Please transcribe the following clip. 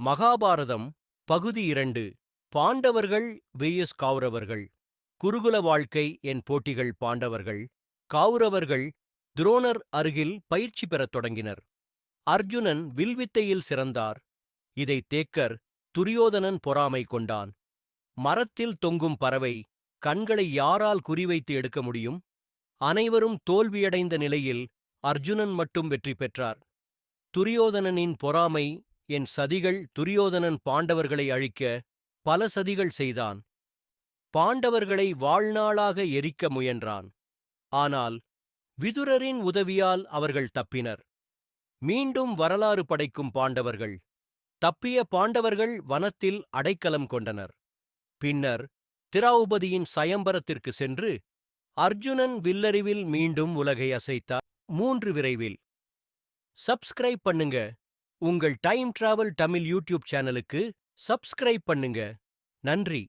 மகாபாரதம் பகுதி இரண்டு பாண்டவர்கள் விஎஸ் கௌரவர்கள். குருகுல வாழ்க்கை என் போட்டிகள் பாண்டவர்கள். கௌரவர்கள் துரோணர் அருகில் பயிற்சி பெறத் தொடங்கினர். அர்ஜுனன் வில்வித்தையில் சிறந்தார். இதை தேக்கர் துரியோதனன் பொறாமை கொண்டான். மரத்தில் தொங்கும் பறவை கண்களை யாரால் குறிவைத்து எடுக்க முடியும்? அனைவரும் தோல்வியடைந்த நிலையில் அர்ஜுனன் மட்டும் வெற்றி பெற்றார். துரியோதனனின் பொறாமை என் சதிகள் துரியோதனன் பாண்டவர்களை அழிக்க பல சதிகள் செய்தான். பாண்டவர்களை வாழ்நாளாக எரிக்க முயன்றான். ஆனால் விதுரரின் உதவியால் அவர்கள் தப்பினர். மீண்டும் வரலாறு படைக்கும் பாண்டவர்கள் தப்பிய பாண்டவர்கள் வனத்தில் அடைக்கலம் கொண்டனர். பின்னர் திராவுபதியின் சயம்பரத்திற்கு சென்று அர்ஜுனன் வில்லறிவில் மீண்டும் உலகை அசைத்தார். மூன்று விரைவில். சப்ஸ்கிரைப் பண்ணுங்க. உங்கள் டைம் டிராவல் தமிழ் யூடியூப் சேனலுக்கு சப்ஸ்கிரைப் பண்ணுங்க. நன்றி.